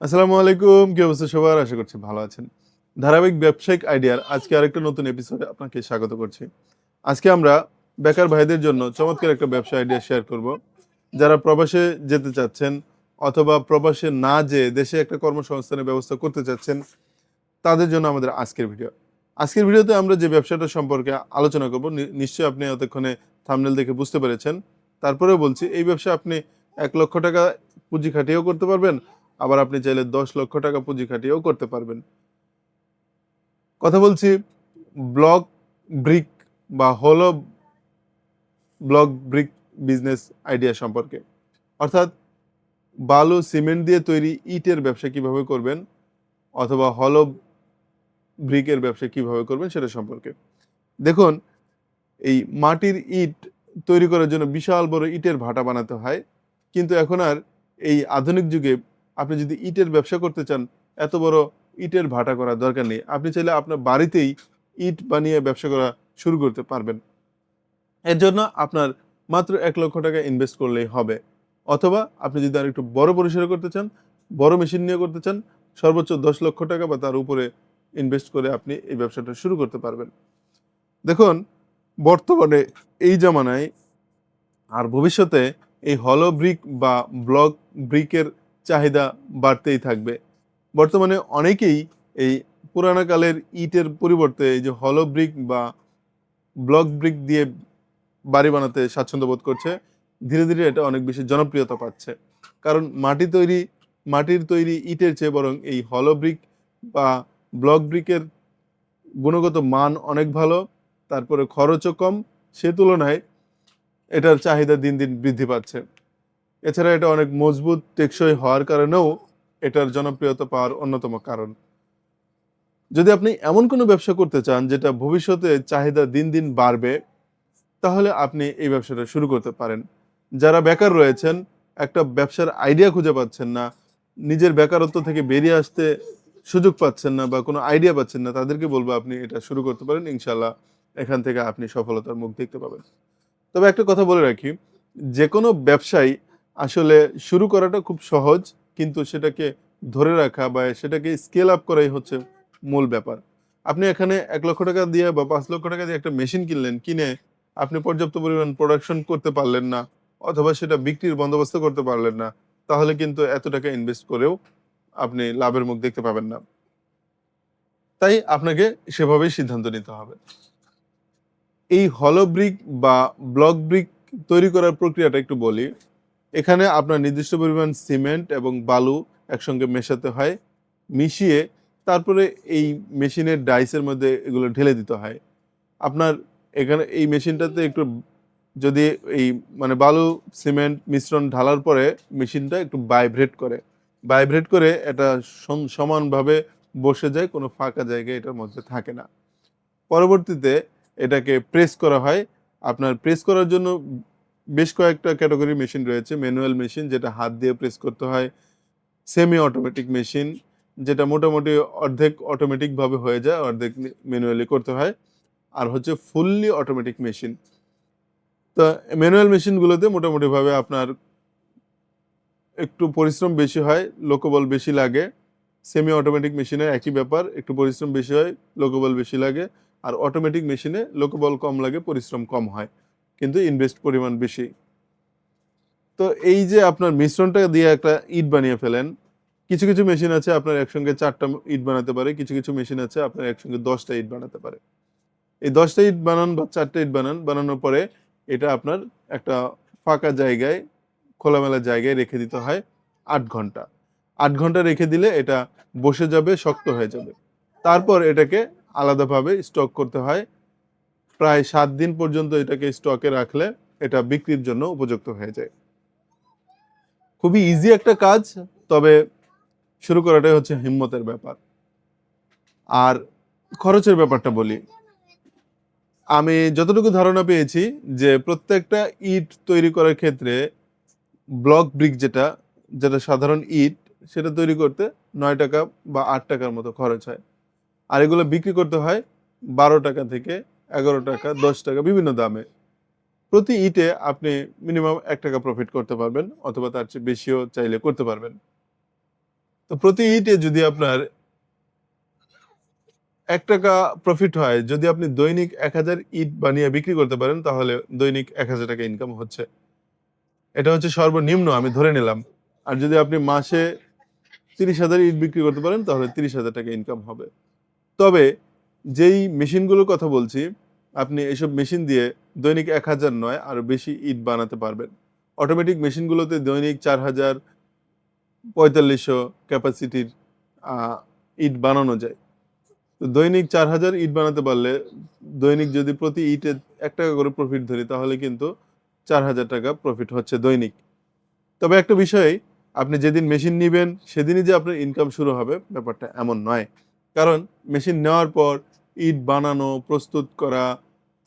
আসসালামু আলাইকুম, কি অবস্থা সবার? আশা করছি ভালো আছেন। ধারাবাহিক ব্যবসায়িক আইডিয়ার আজকে আরেকটা নতুন এপিসোডে আপনাকে স্বাগত করছি। আজকে আমরা বেকার ভাইদের জন্য চমৎকার একটা ব্যবসা আইডিয়া শেয়ার করব। যারা প্রবাসে যেতে চাচ্ছেন অথবা প্রবাসে না যেয়ে দেশে একটা কর্মসংস্থানের ব্যবস্থা করতে চাচ্ছেন, তাদের জন্য আমাদের আজকের ভিডিও। আজকের ভিডিওতে আমরা যে ব্যবসাটা সম্পর্কে আলোচনা করব নিশ্চয়ই আপনি এতক্ষণে থামনেল দেখে বুঝতে পেরেছেন। তারপরেও বলছি, এই ব্যবসা আপনি এক লক্ষ টাকা পুঁজি খাটিয়েও করতে পারবেন আবার আপনি চাইলে দশ লক্ষ টাকা পুঁজি খাটিয়েও করতে পারবেন। কথা বলছি, ব্লক ব্রিক বা হলো ব্লক ব্রিক বিজনেস আইডিয়া সম্পর্কে। অর্থাৎ বালু, সিমেন্ট দিয়ে তৈরি ইটের ব্যবসা কীভাবে করবেন অথবা হলো ব্রিকের ব্যবসা কীভাবে করবেন সেটা সম্পর্কে। দেখুন, এই মাটির ইট তৈরি করার জন্য বিশাল বড় ইটের ভাটা বানাতে হয়। কিন্তু এখন আর এই আধুনিক যুগে আপনি যদি ইটের ব্যবসা করতে চান, এত বড় ইটের ভাটা করার দরকার নেই। আপনি চাইলে আপনার বাড়িতেই ইট বানিয়ে ব্যবসা করা শুরু করতে পারবেন। এর জন্য আপনার মাত্র এক লক্ষ টাকা ইনভেস্ট করলেই হবে। অথবা আপনি যদি আর একটু বড় পরিসরে করতে চান, বড় মেশিন নিয়ে করতে চান, সর্বোচ্চ দশ লক্ষ টাকা বা তার উপরে ইনভেস্ট করে আপনি এই ব্যবসাটা শুরু করতে পারবেন। দেখুন, বর্তমানে এই জামানায় আর ভবিষ্যতে এই হলো ব্রিক বা ব্লক ব্রিকের চাহিদা বাড়তেই থাকবে। বর্তমানে অনেকেই এই পুরানো কালের ইটের পরিবর্তে এই যে হলো ব্রিক বা ব্লক ব্রিক দিয়ে বাড়ি বানাতে স্বাচ্ছন্দ্য বোধ করছে, ধীরে ধীরে এটা অনেক বেশি জনপ্রিয়তা পাচ্ছে। কারণ মাটি তৈরি, মাটির তৈরি ইটের চেয়ে বরং এই হলো ব্রিক বা ব্লক ব্রিকের গুণগত মান অনেক ভালো, তারপরে খরচও কম, সে তুলনায় এটার চাহিদা দিন দিন বৃদ্ধি পাচ্ছে। এছাড়া এটা অনেক মজবুত, টেকসই হওয়ার কারণেও এটার জনপ্রিয়তা পাওয়ার অন্যতম কারণ। যদি আপনি এমন কোনো ব্যবসা করতে চান যেটা ভবিষ্যতে চাহিদা দিন দিন বাড়বে, তাহলে আপনি এই ব্যবসাটা শুরু করতে পারেন। যারা বেকার রয়েছেন, একটা ব্যবসার আইডিয়া খুঁজে পাচ্ছেন না, নিজের বেকারত্ব থেকে বেরিয়ে আসতে সুযোগ পাচ্ছেন না বা কোনো আইডিয়া পাচ্ছেন না, তাদেরকে বলব আপনি এটা শুরু করতে পারেন। ইনশাল্লাহ এখান থেকে আপনি সফলতার মুখ দেখতে পাবেন। তবে একটা কথা বলে রাখি, যে কোনো ব্যবসায় আসলে শুরু করাটা খুব সহজ, কিন্তু সেটাকে ধরে রাখা বা সেটাকে স্কেল আপ করাই হচ্ছে মূল ব্যাপার। আপনি এখানে এক লক্ষ টাকা দিয়ে বা পাঁচ লক্ষ টাকা দিয়ে একটা মেশিন কিনলেন, কিনে আপনি পর্যাপ্ত পরিমাণ প্রোডাকশন করতে পারলেন না, অথবা সেটা বিক্রির বন্দোবস্ত করতে পারলেন না, তাহলে কিন্তু এত টাকা ইনভেস্ট করেও আপনি লাভের মুখ দেখতে পাবেন না। তাই আপনাকে সেভাবেই সিদ্ধান্ত নিতে হবে। এই হলো ব্রিক বা ব্লক ব্রিক তৈরি করার প্রক্রিয়াটা একটু বলি। এখানে আপনার নির্দিষ্ট পরিমাণ সিমেন্ট এবং বালু একসঙ্গে মেশাতে হয়, মিশিয়ে তারপরে এই মেশিনের ডাইসের মধ্যে এগুলো ঢেলে দিতে হয়। আপনার এখানে এই মেশিনটাতে একটু যদি এই মানে বালু, সিমেন্ট মিশ্রণ ঢালার পরে মেশিনটা একটু ভাইব্রেট করে। ভাইব্রেট করে এটা সমানভাবে বসে যায়, কোনো ফাঁকা জায়গায় এটার মধ্যে থাকে না। পরবর্তীতে এটাকে প্রেস করা হয়। আপনার প্রেস করার জন্য বেশ কয়েকটা ক্যাটাগরি মেশিন রয়েছে ম্যানুয়াল মেশিন যেটা হাত দিয়ে প্রেস করতে হয় সেমি অটোমেটিক মেশিন যেটা মোটামুটি অর্ধেক অটোমেটিকভাবে হয়ে যায়, অর্ধেক ম্যানুয়ালি করতে হয়, আর হচ্ছে ফুললি অটোমেটিক মেশিন তো ম্যানুয়াল মেশিনগুলোতে মোটামুটিভাবে আপনার একটু পরিশ্রম বেশি হয় লোকবল বেশি লাগে সেমি অটোমেটিক মেশিনে একই ব্যাপার, একটু পরিশ্রম বেশি হয় লোকবল বেশি লাগে, আর অটোমেটিক মেশিনে লোকবল কম লাগে, পরিশ্রম কম হয়। কিন্তু ইনভেস্ট পরিমাণ বেশি। তো এই যে আপনার মিশ্রণটা দিয়ে একটা ইট বানিয়ে ফেলেন, কিছু কিছু মেশিন আছে আপনার একসঙ্গে চারটা ইট বানাতে পারে, কিছু কিছু মেশিন আছে আপনার একসঙ্গে দশটা ইট বানাতে পারে। এই দশটা ইট বানান বা চারটা ইট বানান, বানানোর পরে এটা আপনার একটা ফাঁকা জায়গায়, খোলামেলা জায়গায় রেখে দিতে হয় আট ঘণ্টা। আট ঘণ্টা রেখে দিলে এটা বসে যাবে, শক্ত হয়ে যাবে। তারপর এটাকে আলাদাভাবে স্টক করতে হয় প্রায় সাত দিন পর্যন্ত এটাকে স্টকে রাখলে এটা বিক্রির জন্য উপযুক্ত হয়ে যায়। খুবই ইজি একটা কাজ, তবে শুরু করাটাই হচ্ছে হিম্মতের ব্যাপার। আর খরচের ব্যাপারটা বলি। আমি যতটুকু ধারণা পেয়েছি যে প্রত্যেকটা ইট তৈরি করার ক্ষেত্রে ব্লক ব্রিক যেটা যেটা সাধারণ ইট, সেটা তৈরি করতে নয় টাকা বা আট টাকার মতো খরচ হয়। আর এগুলো বিক্রি করতে হয় বারো টাকা থেকে এগারো টাকা, দশ টাকা, বিভিন্ন দামে। প্রতি ইটে আপনি মিনিমাম এক টাকা প্রফিট করতে পারবেন অথবা তার চেয়ে বেশিও চাইলে করতে পারবেন। তো প্রতি ইটে যদি আপনার এক টাকা প্রফিট হয়, যদি আপনি দৈনিক এক হাজার ইট বানিয়ে বিক্রি করতে পারেন, তাহলে দৈনিক এক হাজার টাকা ইনকাম হচ্ছে। এটা হচ্ছে সর্বনিম্ন, আমি ধরে নিলাম। আর যদি আপনি মাসে তিরিশ হাজার ইট বিক্রি করতে পারেন, তাহলে তিরিশ হাজার টাকা ইনকাম হবে। তবে যেই মেশিনগুলোর কথা বলছি, আপনি এসব মেশিন দিয়ে দৈনিক এক হাজার নয় আরও বেশি ইট বানাতে পারবেন। অটোমেটিক মেশিনগুলোতে দৈনিক চার হাজার পঁয়তাল্লিশশো ক্যাপাসিটির ইট বানানো যায়। তো দৈনিক চার হাজার ইট বানাতে পারলে দৈনিক যদি প্রতি ইটে এক টাকা করে প্রফিট ধরি, তাহলে কিন্তু চার হাজার টাকা প্রফিট হচ্ছে দৈনিক। তবে একটা বিষয়, আপনি যেদিন মেশিন নেবেন, সেদিনই যে আপনার ইনকাম শুরু হবে, ব্যাপারটা এমন নয়। কারণ মেশিন নেওয়ার পর ইট বানানো, প্রস্তুত করা,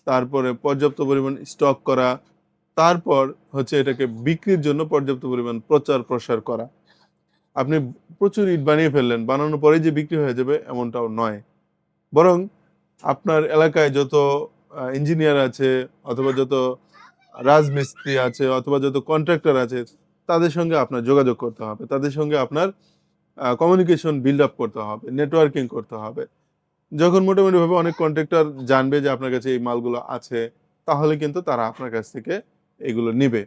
তারপরে পর্যাপ্ত পরিমাণ স্টক করা, তারপর হচ্ছে এটাকে বিক্রির জন্য পর্যাপ্ত পরিমাণ প্রচার প্রসার করা। আপনি প্রচুর ইট বানিয়ে ফেললেন, বানানোর পরে যে বিক্রি হয়ে যাবে এমনটাও নয়। বরং আপনার এলাকায় যত ইঞ্জিনিয়ার আছে অথবা যত রাজমিস্ত্রি আছে অথবা যত কন্ট্রাক্টর আছে, তাদের সঙ্গে আপনার যোগাযোগ করতে হবে। তাদের সঙ্গে আপনার কমিউনিকেশন বিল্ড আপ করতে হবে নেটওয়ার্কিং করতে হবে। যখন মোটামুটিভাবে অনেক কন্ট্রাক্টর জানবে যে আপনার কাছে এই মালগুলো আছে, তাহলে কিন্তু তারা আপনার কাছ থেকে এগুলো নেবে।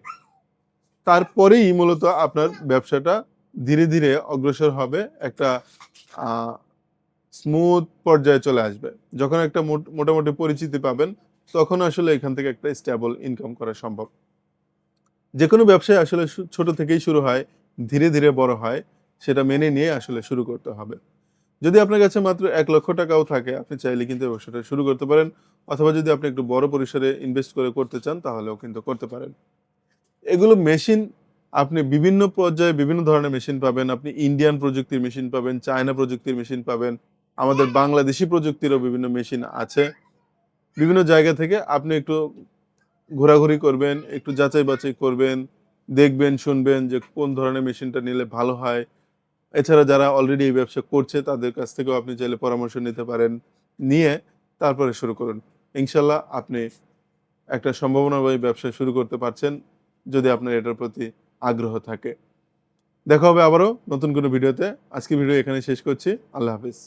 তারপরেই মূলত আপনার ব্যবসাটা ধীরে ধীরে অগ্রসর হবে, একটা স্মুথ পর্যায়ে চলে আসবে। যখন একটা মোট- মোটামুটি পরিচিতি পাবেন, তখন আসলে এখান থেকে একটা স্টেবল ইনকাম করা সম্ভব। যে কোনো ব্যবসায় আসলে ছোট থেকেই শুরু হয়, ধীরে ধীরে বড় হয়, সেটা মেনে নিয়ে আসলে শুরু করতে হবে। যদি আপনার কাছে মাত্র এক লক্ষ টাকাও থাকে, আপনি চাইলে কিন্তু ব্যবসাটা শুরু করতে পারেন। অথবা যদি আপনি একটু বড় পরিসরে ইনভেস্ট করে করতে চান, তাহলেও কিন্তু করতে পারেন। এগুলো মেশিন আপনি বিভিন্ন পর্যায়ে বিভিন্ন ধরনের মেশিন পাবেন। আপনি ইন্ডিয়ান প্রযুক্তির মেশিন পাবেন চায়না প্রযুক্তির মেশিন পাবেন, আমাদের বাংলাদেশি প্রযুক্তিরও বিভিন্ন মেশিন আছে। বিভিন্ন জায়গা থেকে আপনি একটু ঘোরাঘুরি করবেন, একটু যাচাই বাছাই করবেন, দেখবেন, শুনবেন যে কোন ধরনের মেশিনটা নিলে ভালো হয়। এছাড়া যারা অলরেডি এই ব্যবসা করছে, তাদের কাছ থেকেও আপনি চাইলে পরামর্শ নিতে পারেন। নিয়ে তারপরে শুরু করুন। ইনশাল্লাহ আপনি একটা সম্ভাবনাবাহী ব্যবসা শুরু করতে পারছেন, যদি আপনার এটার প্রতি আগ্রহ থাকে। দেখা হবে আবারও নতুন কোনো ভিডিওতে। আজকে ভিডিও এখানে শেষ করছি। আল্লাহ হাফিজ।